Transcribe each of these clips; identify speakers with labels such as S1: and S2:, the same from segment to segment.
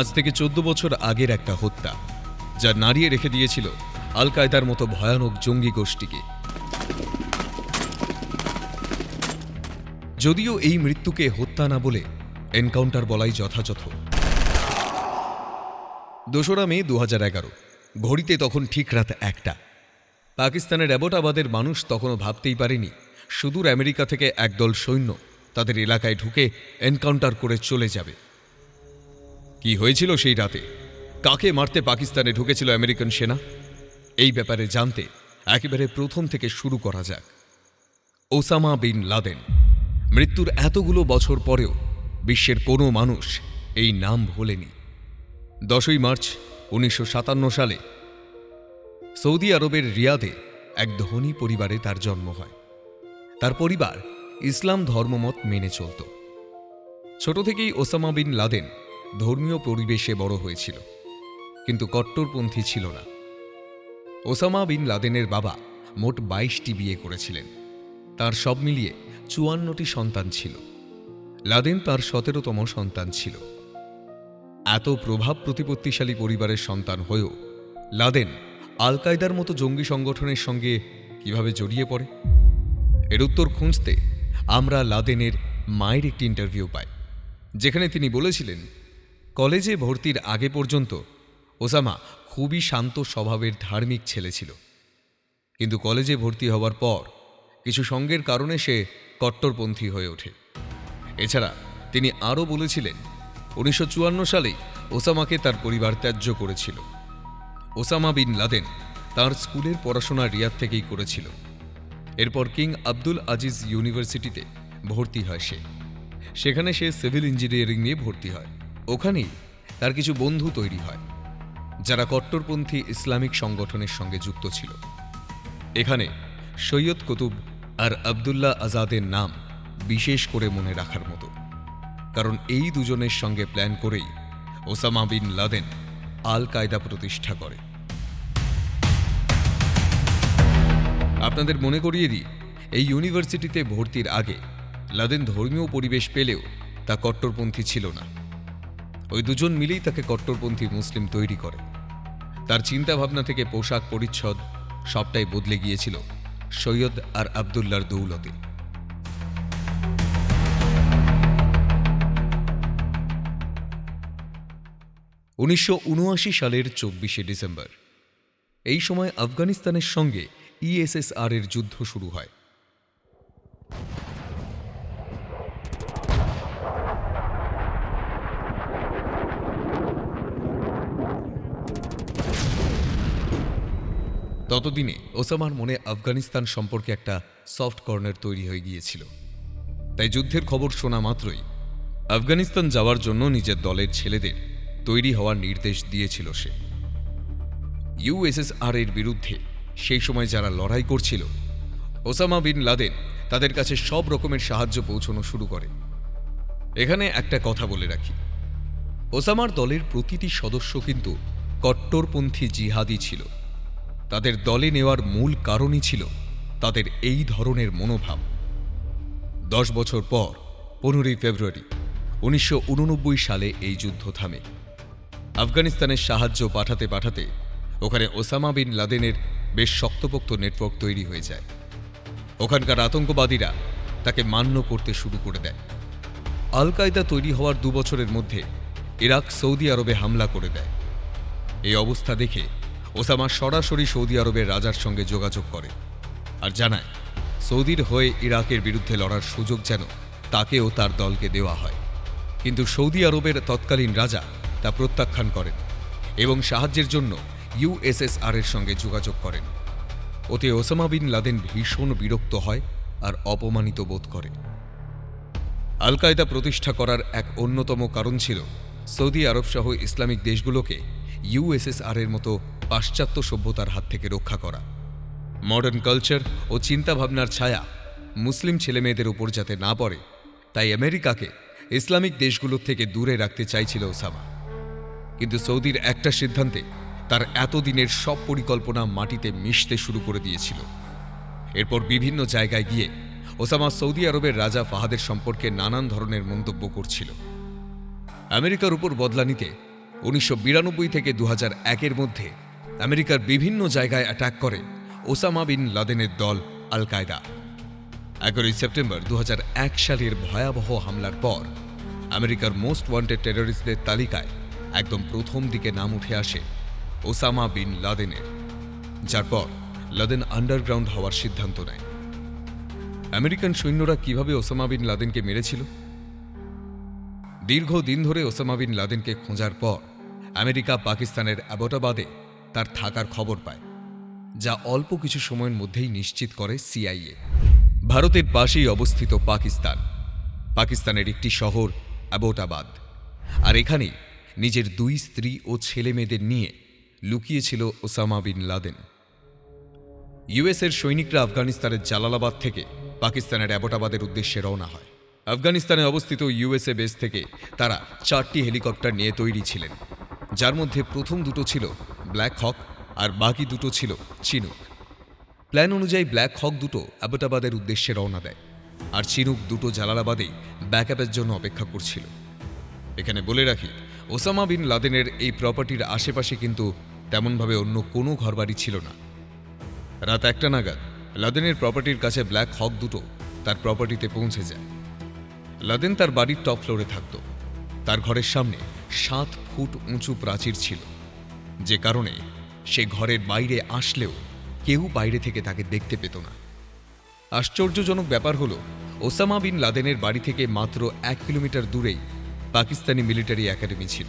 S1: আজ থেকে চোদ্দ বছর আগের একটা হত্যা, যা নাড়িয়ে রেখে দিয়েছিল আল কায়দার মতো ভয়ানক জঙ্গি গোষ্ঠীকে। যদিও এই মৃত্যুকে হত্যা না বলে এনকাউন্টার বলাই যথাযথ। দোসরা মে দু এগারো, ঘড়িতে তখন ঠিক রাত একটা। পাকিস্তানের অ্যাবোটাবাদের মানুষ তখনও ভাবতেই পারেনি, সুদূর আমেরিকা থেকে একদল সৈন্য তাদের এলাকায় ঢুকে এনকাউন্টার করে চলে যাবে। কি হয়েছিল সেই রাতে? কাকে মারতে পাকিস্তানে ঢুকেছিল আমেরিকান সেনা? এই ব্যাপারে জানতে একেবারে প্রথম থেকে শুরু করা যাক। Osama bin Laden. মৃত্যুর এতগুলো বছর পরেও বিশ্বের কোনো মানুষ এই নাম ভোলেনি। দশই মার্চ উনিশশো সাতান্ন সালে সৌদি আরবের রিয়াদে এক ধনী পরিবারে তার জন্ম হয়। তার পরিবার ইসলাম ধর্মমত মেনে চলত। ছোট থেকেই ওসামা বিন লাদেন ধর্মীয় পরিবেশে বড় হয়েছিল। কিন্তু কট্টরপন্থী ছিল না। ওসামা বিন লাদেনের বাবা মোট বাইশটি বিয়ে করেছিলেন। তার সব মিলিয়ে চুয়ান্নটি সন্তান ছিল। লাদেন তার সতেরোতম সন্তান ছিল। এত প্রভাব প্রতিপত্তিশালী পরিবারের সন্তান হয়েও লাদেন আল কায়দার মতো জঙ্গি সংগঠনের সঙ্গে কীভাবে জড়িয়ে পড়ে? এর উত্তর খুঁজতে আমরা লাদেনের মায়ের একটি ইন্টারভিউ পাই, যেখানে তিনি বলেছিলেন কলেজে ভর্তির আগে পর্যন্ত ওসামা খুবই শান্ত স্বভাবের ধার্মিক ছেলে ছিল। কিন্তু কলেজে ভর্তি হওয়ার পর কিছু সঙ্গের কারণে সে কট্টরপন্থী হয়ে ওঠে। এছাড়া তিনি আরও বলেছিলেন, উনিশশো সালেই ওসামাকে তার পরিবার ত্যায্য করেছিল। ওসামা বিন লাদেন তার স্কুলের পড়াশোনা রিয়াদ থেকেই করেছিল। এরপর কিং আব্দুল আজিজ ইউনিভার্সিটিতে ভর্তি হয় সে। সেখানে সে সিভিল ইঞ্জিনিয়ারিং নিয়ে ভর্তি হয়। ওখানেই তার কিছু বন্ধু তৈরি হয়, যারা কট্টরপন্থী ইসলামিক সংগঠনের সঙ্গে যুক্ত ছিল। এখানে সৈয়দ কুতুব আর আবদুল্লাহ আজাদের নাম বিশেষ করে মনে রাখার মতো। কারণ এই দুজনের সঙ্গে প্ল্যান করেই ওসামা বিন লাদেন আল কায়দা প্রতিষ্ঠা করে। আপনাদের মনে করিয়ে দিই, এই ইউনিভার্সিটিতে ভর্তির আগে লাদেন ধর্মীয় পরিবেশ পেলেও তা কট্টরপন্থী ছিল না। ওই দুজন মিলেই তাকে কট্টরপন্থী মুসলিম তৈরি করে। তার চিন্তাভাবনা থেকে পোশাক পরিচ্ছদ সবটাই বদলে গিয়েছিল সৈয়দ আর আবদুল্লার দৌলতে। উনিশশো উনআশি সালের চব্বিশে ডিসেম্বর। এই সময় আফগানিস্তানের সঙ্গে ইএসএসআর এর যুদ্ধ শুরু হয়। ততদিনে ওসামার মনে আফগানিস্তান সম্পর্কে একটা সফট কর্নার তৈরি হয়ে গিয়েছিল। তাই যুদ্ধের খবর শোনা মাত্রই আফগানিস্তান যাওয়ার জন্য নিজের দলের ছেলেদের তৈরি হওয়ার নির্দেশ দিয়েছিল সে। ইউএসএসআর এর বিরুদ্ধে সেই সময় যারা লড়াই করছিল, ওসামা বিন লাদেন তাদের কাছে সব রকমের সাহায্য পৌঁছানো শুরু করে। এখানে একটা কথা বলে রাখি। ওসামার দলের প্রতিটি সদস্য কিন্তু কট্টরপন্থী জিহাদি ছিল। তাদের দলে নেওয়ার মূল কারণই ছিল তাদের এই ধরনের মনোভাব। দশ বছর পর, পনেরোই ফেব্রুয়ারি, উনিশশো উননব্বই সালে এই যুদ্ধ থামে। আফগানিস্তানের সাহায্য পাঠাতে পাঠাতে ওখানে ওসামা বিন লাদেনের বেশ শক্তপোক্ত নেটওয়ার্ক তৈরি হয়ে যায়। ওখানকার আতঙ্কবাদীরা তাকে মান্য করতে শুরু করে দেয়। আল কায়দা তৈরি হওয়ার দু বছরের মধ্যে ইরাক সৌদি আরবে হামলা করে দেয়। এই অবস্থা দেখে ওসামা সরাসরি সৌদি আরবের রাজার সঙ্গে যোগাযোগ করে আর জানায়, সৌদির হয়ে ইরাকের বিরুদ্ধে লড়ার সুযোগ যেন তাকেও তার দলকে দেওয়া হয়। কিন্তু সৌদি আরবের তৎকালীন রাজা তা প্রত্যাখ্যান করেন এবং সাহায্যের জন্য ইউএসএসআর এর সঙ্গে যোগাযোগ করেন। ওতে ওসামা বিন লাদেন ভীষণ বিরক্ত হয় আর অপমানিত বোধ করে। আল কায়দা প্রতিষ্ঠা করার এক অন্যতম কারণ ছিল সৌদি আরব সহ ইসলামিক দেশগুলোকে ইউএসএসআর এর মতো পাশ্চাত্য সভ্যতার হাত থেকে রক্ষা করা। মডার্ন কালচার ও চিন্তাভাবনার ছায়া মুসলিম ছেলেমেয়েদের উপর যাতে না পড়ে, তাই আমেরিকাকে ইসলামিক দেশগুলোর থেকে দূরে রাখতে চাইছিল ওসামা। কিন্তু সৌদির একটা সিদ্ধান্তে তার এতদিনের সব পরিকল্পনা মাটিতে মিশতে শুরু করে দিয়েছিল। এরপর বিভিন্ন জায়গায় গিয়ে ওসামা সৌদি আরবের রাজা ফাহাদের সম্পর্কে নানান ধরনের মন্তব্য করছিল। আমেরিকার উপর বদলা নিতে উনিশশো বিরানব্বই থেকে দু হাজার একের মধ্যে আমেরিকার বিভিন্ন জায়গায় অ্যাটাক করে ওসামা বিন লাদেনের দল আল কায়দা এগারোই সেপ্টেম্বর দু হাজার এক সালের ভয়াবহ হামলার পর আমেরিকার মোস্ট ওয়ান্টেড টেররিস্টদের তালিকায় একদম প্রথম দিকে নাম উঠে আসে ওসামা বিন লাদেনের, যার পর লাদেন আন্ডারগ্রাউন্ড হওয়ার সিদ্ধান্ত নেয়। আমেরিকান সৈন্যরা কীভাবে ওসামা বিন লাদেনকে মেরেছিল? দীর্ঘদিন ধরে ওসামা বিন লাদেনকে খোঁজার পর আমেরিকা পাকিস্তানের অ্যাবোটাবাদে তার থাকার খবর পায়, যা অল্প কিছু সময়ের মধ্যেই নিশ্চিত করে সিআইএ। ভারতের পাশেই অবস্থিত পাকিস্তান, পাকিস্তানের একটি শহর অ্যাবোটাবাদ আর এখানেই নিজের দুই স্ত্রী ও ছেলে মেয়েদের নিয়ে লুকিয়েছিল ওসামা বিন লাদেন। ইউএসের সৈনিকরা আফগানিস্তানের জালালাবাদ থেকে পাকিস্তানের অ্যাবোটাবাদের উদ্দেশ্যে রওনা হয়। আফগানিস্তানে অবস্থিত ইউএসএ বেস থেকে তারা চারটি হেলিকপ্টার নিয়ে তৈরি ছিলেন। যার মধ্যে প্রথম দুটো ছিল ব্ল্যাক হক আর বাকি দুটো ছিল চিনুক। প্ল্যান অনুযায়ী ব্ল্যাক হক দুটো অ্যাবোটাবাদের উদ্দেশ্যে রওনা দেয় আর চিনুক দুটো জালালাবাদেই ব্যাকআপের জন্য অপেক্ষা করছিল। এখানে বলে রাখি, ওসামা বিন লাদেনের এই প্রপার্টির আশেপাশে কিন্তু তেমনভাবে অন্য কোনো ঘরবাড়ি ছিল না। রাত একটা নাগাদ লাদেনের প্রপার্টির কাছে ব্ল্যাক হক দুটো তার প্রপার্টিতে পৌঁছে যায়। লাদেন তার বাড়ির টপ ফ্লোরে থাকত। তার ঘরের সামনে সাত ফুট উঁচু প্রাচীর ছিল। যে কারণে সে ঘরের বাইরে আসলেও কেউ বাইরে থেকে তাকে দেখতে পেত না। আশ্চর্যজনক ব্যাপার হলো, ওসামা বিন লাদেনের বাড়ি থেকে মাত্র এক কিলোমিটার দূরেই পাকিস্তানি মিলিটারি একাডেমি ছিল।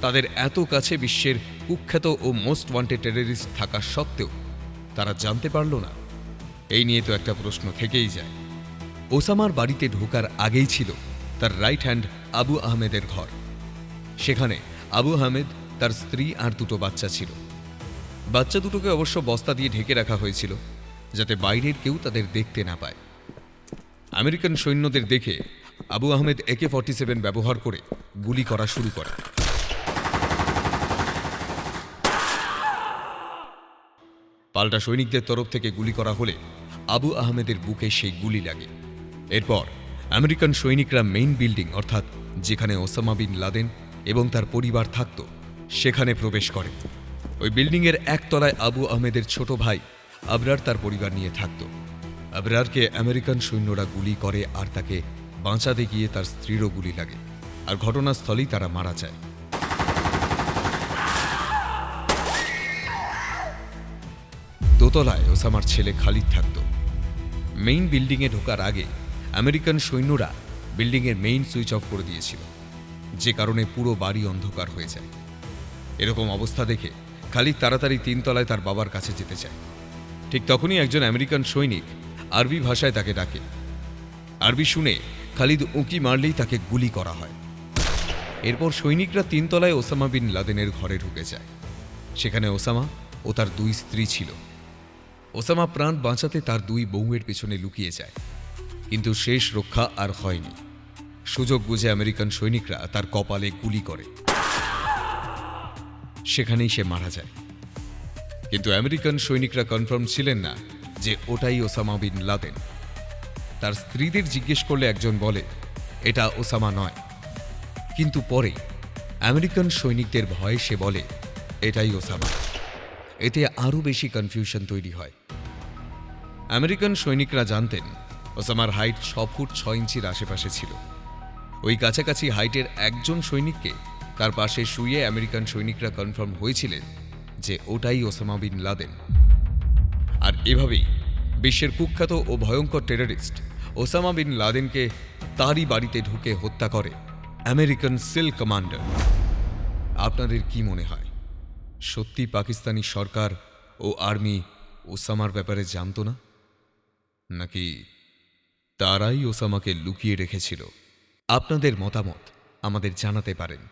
S1: তাদের এত কাছে বিশ্বের কুখ্যাত ও মোস্ট ওয়ান্টেড টেররিস্ট থাকা সত্ত্বেও তারা জানতে পারল না। এই নিয়ে তো একটা প্রশ্ন থেকেই যায়। ওসামার বাড়িতে ঢোকার আগেই ছিল তার রাইট হ্যান্ড আবু আহমেদের ঘর। সেখানে আবু আহমেদ তার স্ত্রী আর দুটো বাচ্চা ছিল। বাচ্চা দুটোকে অবশ্য বস্তা দিয়ে ঢেকে রাখা হয়েছিল, যাতে বাইরের কেউ তাদের দেখতে না পায়। আমেরিকান সৈন্যদের দেখে Abu Ahmed AK forty seven ব্যবহার করে গুলি করা শুরু করে। পাল্টা সৈনিকদের তরফ থেকে গুলি করা হলে আবু আহমেদের বুকে সেই গুলি লাগে। এরপর আমেরিকান সৈনিকরা মেইন বিল্ডিং অর্থাৎ যেখানে ওসামা বিন লাদেন এবং তার পরিবার থাকত, সেখানে প্রবেশ করে। ওই বিল্ডিংয়ের একতলায় আবু আহমেদের ছোট ভাই আবরার তার পরিবার নিয়ে থাকত। আবরারকে আমেরিকান সৈন্যরা গুলি করে আর তাকে বাঁচাতে গিয়ে তার স্ত্রীরও গুলি লাগে। আর ঘটনাস্থলেই তারা মারা যায়। দোতলায় ওসামার ছেলে খালিদ থাকত। মেইন বিল্ডিংয়ে ঢোকার আগে আমেরিকান সৈন্যরা বিল্ডিংয়ের মেইন সুইচ অফ করে দিয়েছিল। যে কারণে পুরো বাড়ি অন্ধকার হয়ে যায়। এরকম অবস্থা দেখে খালিদ তাড়াতাড়ি তিনতলায় তার বাবার কাছে যেতে চায়। ঠিক তখনই একজন আমেরিকান সৈনিক আরবি ভাষায় তাকে ডাকে। আরবি শুনে খালিদ উঁকি মারলেই তাকে গুলি করা হয়। এরপর সৈনিকরা তিনতলায় ওসামা বিন লাদেনের ঘরে ঢুকে যায়। সেখানে ওসামা ও তার দুই স্ত্রী ছিল। ওসামা প্রাণ বাঁচাতে তার দুই বউয়ের পেছনে লুকিয়ে যায়। কিন্তু শেষ রক্ষা আর হয়নি। সুযোগ বুঝে আমেরিকান সৈনিকরা তার কপালে গুলি করে। সেখানেই সে মারা যায়। কিন্তু আমেরিকান সৈনিকরা কনফার্ম ছিলেন না যে ওটাই ওসামা বিন লাদেন। তার স্ত্রীদের জিজ্ঞেস করলে একজন বলে, এটা ওসামা নয়। কিন্তু পরে আমেরিকান সৈনিকদের ভয়ে সে বলে, এটাই ওসামা। এতে আরও বেশি কনফিউশন তৈরি হয়। আমেরিকান সৈনিকরা জানতেন ওসামার হাইট ছ ফুট ছ ইঞ্চির আশেপাশে ছিল। ওই কাছাকাছি হাইটের একজন সৈনিককে তার পাশে শুয়ে আমেরিকান সৈনিকরা কনফার্ম হয়েছিলেন যে ওটাই ওসামা বিন লাদেন। আর এভাবেই বিশ্বের কুখ্যাত ও ভয়ঙ্কর টেররিস্ট ওসামা বিন লাদেনকে তারই বাড়িতে ঢুকে হত্যা করে আমেরিকান সিল কমান্ডার। আপনাদের কি মনে হয়, সত্যি পাকিস্তানি সরকার ও আর্মি ওসামার ব্যাপারে জানতো না? নাকি তারাই ওসামাকে লুকিয়ে রেখেছিল? আপনাদের মতামত আমাদের জানাতে পারেন।